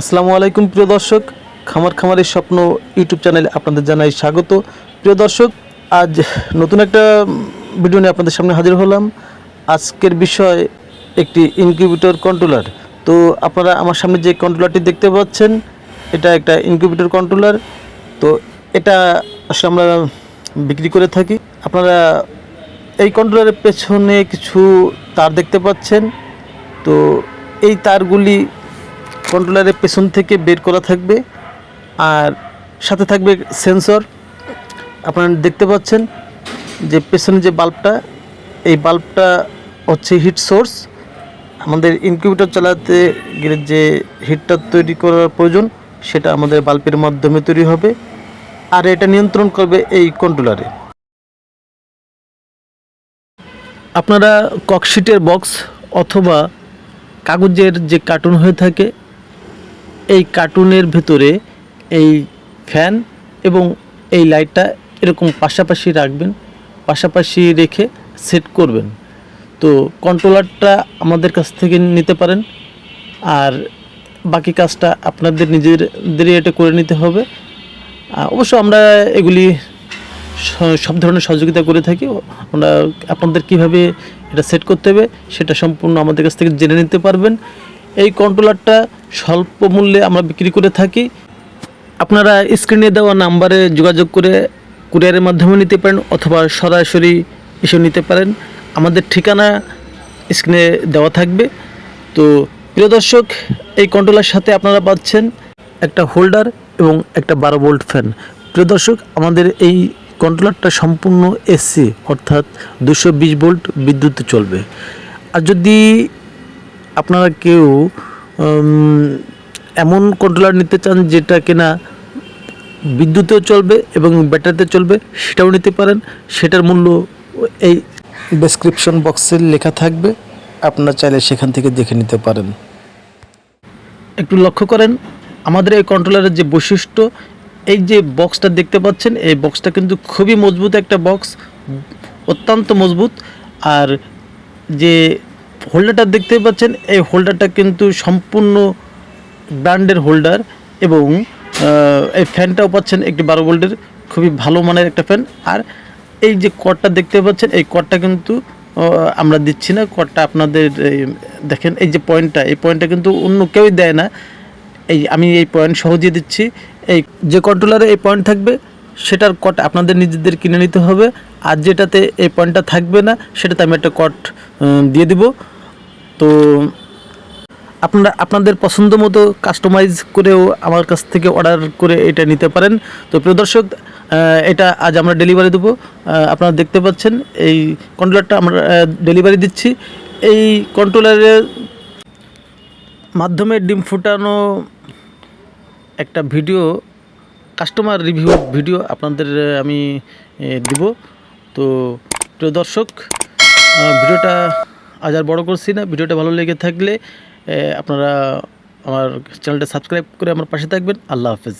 আসসালামু আলাইকুম, প্রিয় দর্শক। খামার খামারের স্বপ্ন ইউটিউব চ্যানেলে আপনাদের জানাই স্বাগত। প্রিয় দর্শক, আজ নতুন একটা ভিডিও নিয়ে আপনাদের সামনে হাজির হলাম। আজকের বিষয় একটি ইনকিউবেটর কন্ট্রোলার। তো আপনারা আমার সামনে যে কন্ট্রোলারটি দেখতে পাচ্ছেন, এটা একটা ইনকিউবেটর কন্ট্রোলার। তো এটা আসলে আমরা বিক্রি করে থাকি। আপনারা এই কন্ট্রোলারের পেছনে কিছু তার দেখতে পাচ্ছেন। তো এই তারগুলি কন্ট্রোলারের পেছন থেকে বের করা থাকবে আর সাথে থাকবে সেন্সর। আপনারা দেখতে পাচ্ছেন যে পেছনে যে বাল্বটা, এই বাল্বটা হচ্ছে হিট সোর্স। আমাদের ইনকিউবেটর চালাতে গেলে যে হিটটা তৈরি করার প্রয়োজন, সেটা আমাদের বাল্বের মাধ্যমে তৈরি হবে। আর এটা নিয়ন্ত্রণ করবে এই কন্ট্রোলারে। আপনারা ককশিটের বক্স অথবা কাগজের যে কার্টুন হয়ে থাকে এই কার্টুনের ভেতরে এই ফ্যান এবং এই লাইটটা এরকম পাশাপাশি রাখবেন, পাশাপাশি রেখে সেট করবেন। তো কন্ট্রোলারটা আমাদের কাছ থেকে নিতে পারেন আর বাকি কাজটা আপনাদের নিজেদেরই এটা করে নিতে হবে। অবশ্য আমরা এগুলি সব ধরনের সহযোগিতা করে থাকি। আমরা আপনাদের কীভাবে এটা সেট করতে হবে সেটা সম্পূর্ণ আমাদের কাছ থেকে জেনে নিতে পারবেন। এই কন্ট্রোলারটা স্বল্প মূল্যে আমরা বিক্রি করে থাকি। আপনারা স্ক্রিনে দেওয়া নাম্বারে যোগাযোগ করে কুরিয়ারের মাধ্যমে নিতে পারেন অথবা সরাসরি এসে নিতে পারেন। আমাদের ঠিকানা স্ক্রিনে দেওয়া থাকবে। তো প্রিয় দর্শক, এই কন্ট্রোলার সাথে আপনারা পাচ্ছেন একটা হোল্ডার এবং একটা বারো ভোল্ট ফ্যান প্রিয় দর্শক, আমাদের এই কন্ট্রোলারটা সম্পূর্ণ এসি অর্থাৎ দুশো ভোল্ট বিদ্যুৎ চলবে। আর যদি আপনারা কেউ এমন কন্ট্রোলার নিতে চান যেটা কিনা বিদ্যুতেও চলবে এবং ব্যাটারিতে চলবে, সেটাও নিতে পারেন। সেটার মূল্য এই ডেসক্রিপশন বক্সে লেখা থাকবে। আপনারা চাইলে সেখান থেকে দেখে নিতে পারেন। একটু লক্ষ্য করেন, আমাদের এই কন্ট্রোলারের যে বৈশিষ্ট্য, এই যে বক্সটা দেখতে পাচ্ছেন, এই বক্সটা কিন্তু খুবই মজবুত একটা বক্স অত্যন্ত মজবুত। আর যে হোল্ডারটা দেখতে পাচ্ছেন। এই হোল্ডারটা কিন্তু সম্পূর্ণ ব্র্যান্ডের হোল্ডার এবং এই ফ্যানটাও পাচ্ছেন একটি বারো ভোল্টের খুবই ভালো মানের একটা ফ্যান আর এই যে কটটা দেখতে পাচ্ছেন, এই কটটা কিন্তু আমরা দিচ্ছি না। কটটা আপনাদের দেখেন, এই যে পয়েন্টটা এই পয়েন্টটা কিন্তু অন্য কেউই দেয় না। এই, আমি এই পয়েন্ট সহজে দিচ্ছি। এই, যে কন্ট্রোলারে এই পয়েন্ট থাকবে, সেটার কট আপনাদের নিজেদের কিনে নিতে হবে। আর যেটাতে এই পয়েন্টটা থাকবে না, সেটাতে আমি একটা কট দিয়ে দিব। তো আপনারা, আপনাদের পছন্দ মতো কাস্টমাইজ করেও আমার কাছ থেকে অর্ডার করে এটা নিতে পারেন। তো প্রিয় দর্শক এটা আজ আমরা ডেলিভারি দেবো। আপনারা দেখতে পাচ্ছেন, এই কন্ট্রোলারটা আমরা ডেলিভারি দিচ্ছি। এই কন্ট্রোলারের মাধ্যমে ডিম ফুটানো একটা ভিডিও কাস্টমার রিভিউ ভিডিও আপনাদের আমি দিব। তো প্রিয় দর্শক ভিডিওটা আজ আর বড় করছি না। ভিডিওটা ভালো লেগে থাকলে আপনারা আমার চ্যানেলটা সাবস্ক্রাইব করে আমার পাশে থাকবেন। আল্লাহ হাফেজ।